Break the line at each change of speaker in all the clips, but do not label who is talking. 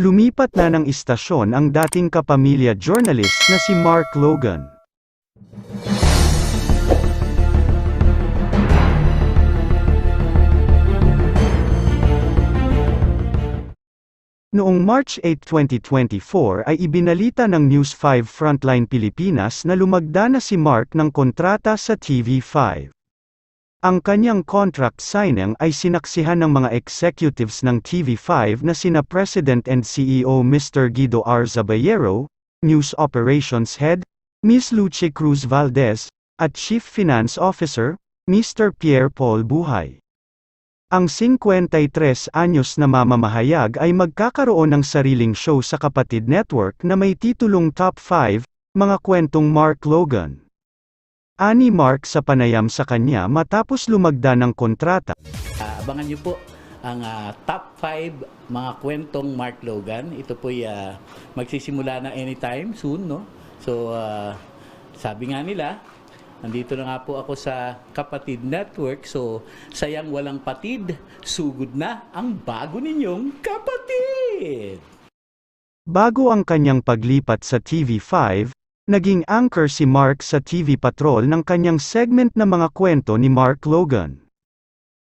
Lumipat na ng istasyon ang dating kapamilya journalist na si Mark Logan. Noong March 8, 2024 ay ibinalita ng News 5 Frontline Pilipinas na lumagda na si Mark ng kontrata sa TV5. Ang kanyang contract signing ay sinaksihan ng mga executives ng TV5 na sina President and CEO Mr. Guido R. Zaballero, News Operations Head, Ms. Luce Cruz Valdez, at Chief Finance Officer, Mr. Pierre Paul Buhay. Ang 53 anyos na mamamahayag ay magkakaroon ng sariling show sa kapatid network na may titulong Top 5, Mga Kwentong Mark Logan. Ani Mark sa panayam sa kanya matapos lumagda ng kontrata.
Ah, abangan niyo po ang ah, top 5 mga kwentong Mark Logan. Ito po ay magsisimula na anytime soon, no? So, ah, sabi nga nila, nandito na nga po ako sa Kapatid Network. So, sayang walang patid, sugod na ang bago ninyong kapatid!
Bago ang kanyang paglipat sa TV5, naging anchor si Mark sa TV Patrol ng kanyang segment na mga kwento ni Mark Logan.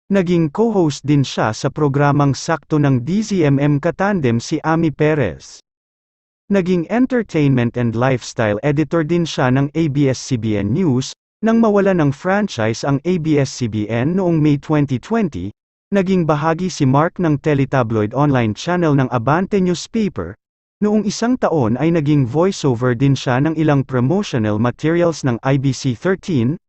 Naging co-host din siya sa programang sakto ng DZMM katandem si Ami Perez. Naging entertainment and lifestyle editor din siya ng ABS-CBN News, nang mawala ng franchise ang ABS-CBN noong May 2020, naging bahagi si Mark ng teletabloid online channel ng Abante Newspaper, Noong isang taon ay naging voiceover din siya ng ilang promotional materials ng IBC 13,